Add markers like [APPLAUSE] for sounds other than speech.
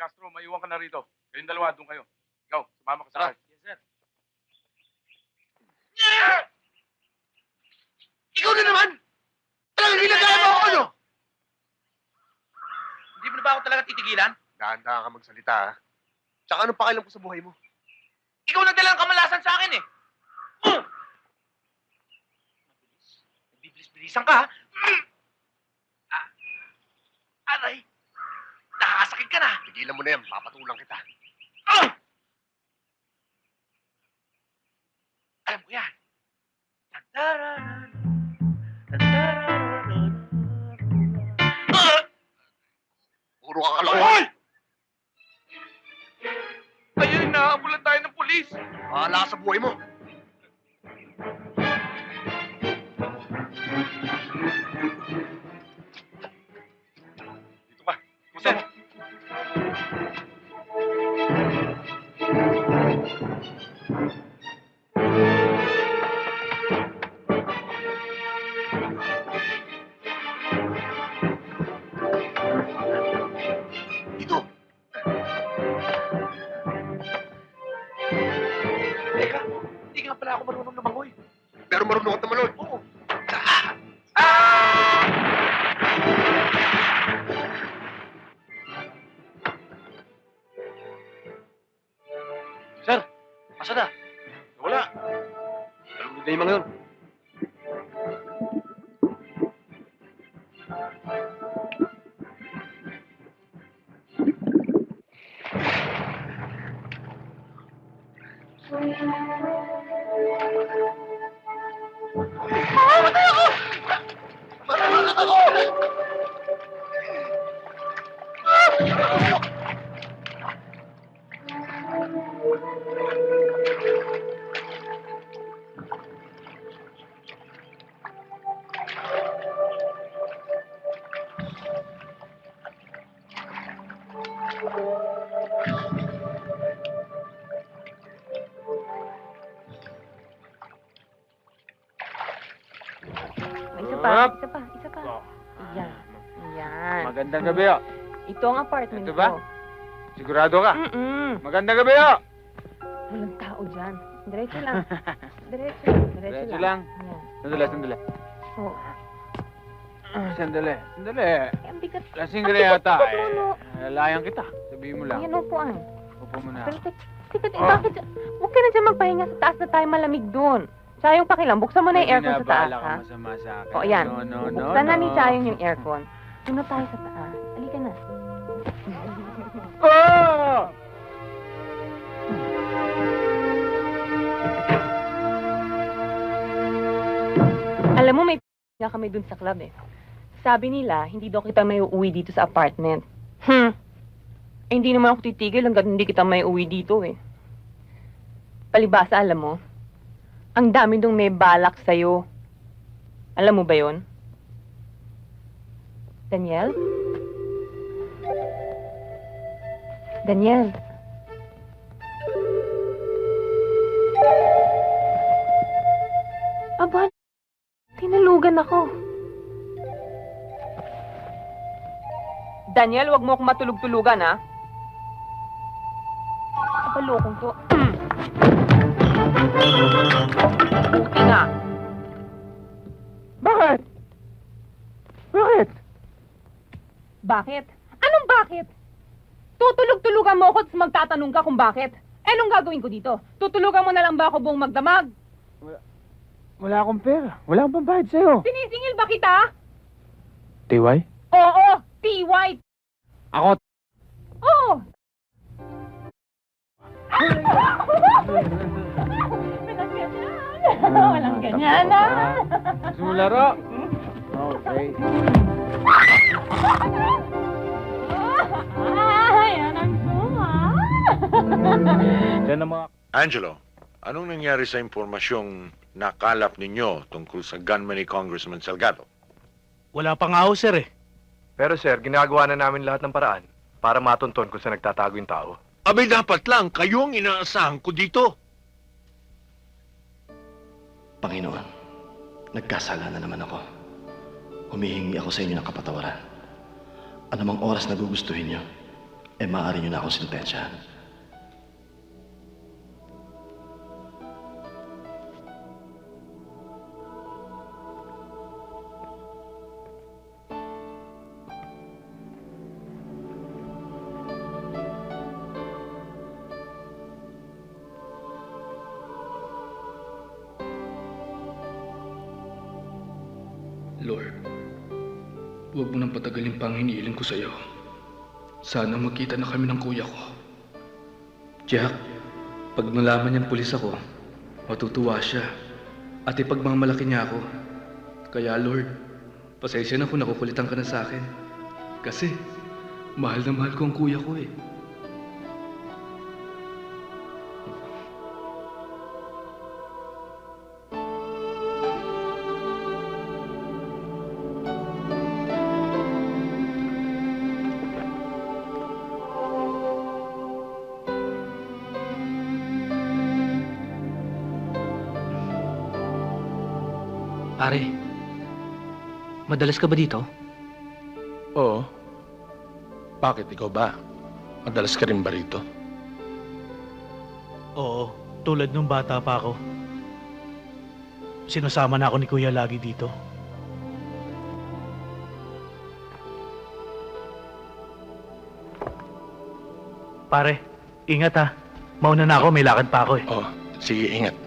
Castro, maiwan ka na rito. Kayong dalawa, doon kayo. Ikaw, sumama ka sa akin. Yes, sir. Ikaw na naman! Talagang ginagaya mo ako, ano? Hindi mo na ba ako talaga titigilan? Dahan-dahan ka magsalita, ha? Tsaka anong pakialam ko sa buhay mo? Ikaw nagdala ng kamalasan sa akin eh. Uh! Bibilis-bilisan ka ha. Mm! Ah, aray. Ka na. Tigilan mo na yan, papatulang kita. Ah! Alam ko yan. Tadararan. Tadararan. Ah! Puro ka kalokohan! Ayun, naabulan tayo ng polis. Bahala sa buhay mo. Dito asa na? Wala. Nalunod na yung mga yun. Marunod Isa pa, Up. isa pa, isa pa. Oh. Yan. Yan. Magandang gabi, oh. Ito ang apartment Ito ba? ko. Sigurado ka? Mm-mm. Magandang gabi, oh. Walang tao dyan. Diretso lang. [LAUGHS] Diretso. Diretso Diretso lang. lang. Yan. Sandali, sandali. Oh. Sandali, sandali. Eh, ang bigat. Lasing ka na yata, eh. Lolo. Lalayang kita. Sabihin mo lang. Ayan, upuan. Upo mo na. Pero, tek, teka, eh, Oh. bakit? Huwag ka na dyan magpahinga sa taas na tayo malamig doon. Sayang pakilang. Buksan mo na yung aircon sa taas, ha? masama sa akin. O, yan. No, no, no, Buksan na no. ni Sayang yung aircon. Doon na tayo sa taas. Halika na. Oh! [LAUGHS] Alam mo, may [LAUGHS] p- kami dun sa club eh. Sabi nila, hindi daw kita may uuwi dito sa apartment. Hmm. Eh, hindi naman ako titigil hanggang hindi kita may uwi dito eh. Palibasa, alam mo, ang dami dong may balak sa'yo. Alam mo ba yon? Daniel? Daniel? Aba, Tinalugan ako. Daniel, wag mo akong matulog-tulugan, ha? Kabalokong to. [CLEARS THROAT] Buti. Bakit? Bakit? Bakit? Anong bakit? Tutulog-tulugan mo ako at magtatanong ka kung bakit. Eh, anong gagawin ko dito? Tutulugan mo na lang ba ako buong magdamag? Wala akong pera. Wala akong pambayad sa'yo. Sinisingil ba kita? Tiway? Oo, T-White. Ako. Oo. [LAUGHS] [LAUGHS] Walang ganyan na. Gusto mo laro? Okay. [LAUGHS] Ay, anong suma? Yan ang mga... Angelo, anong nangyari sa impormasyong nakalap ninyo tungkol sa gunman ni Congressman Salgado? Wala pa nga ho, sir eh. Pero sir, ginagawa na namin lahat ng paraan para matunton kung saan nagtatago yung tao. Abay, dapat lang kayo ang inaasahan ko dito. Panginoon, nagkasala na naman ako. Humihingi ako sa inyo ng kapatawaran. Anumang oras na gugustuhin niyo, eh maaari nyo na akong sintensyahan. Lord, huwag mo nang patagalin pa ang hinihiling ko sa'yo. Sana magkita na kami ng kuya ko. Jack, pag nalaman niyang pulis ako, matutuwa siya. At ipagmamalaki niya ako. Kaya Lord, pasensya na kung nakukulitan ka na sa akin. Kasi, mahal na mahal ko ang kuya ko eh. Pare, madalas ka ba dito? Oo. Bakit ikaw ba? Madalas ka rin ba rito? Oo, tulad nung bata pa ako. Sinasama na ako ni Kuya lagi dito. Pare, ingat ha. Mauna na ako, may lakad pa ako eh. Oo. Sige, ingat.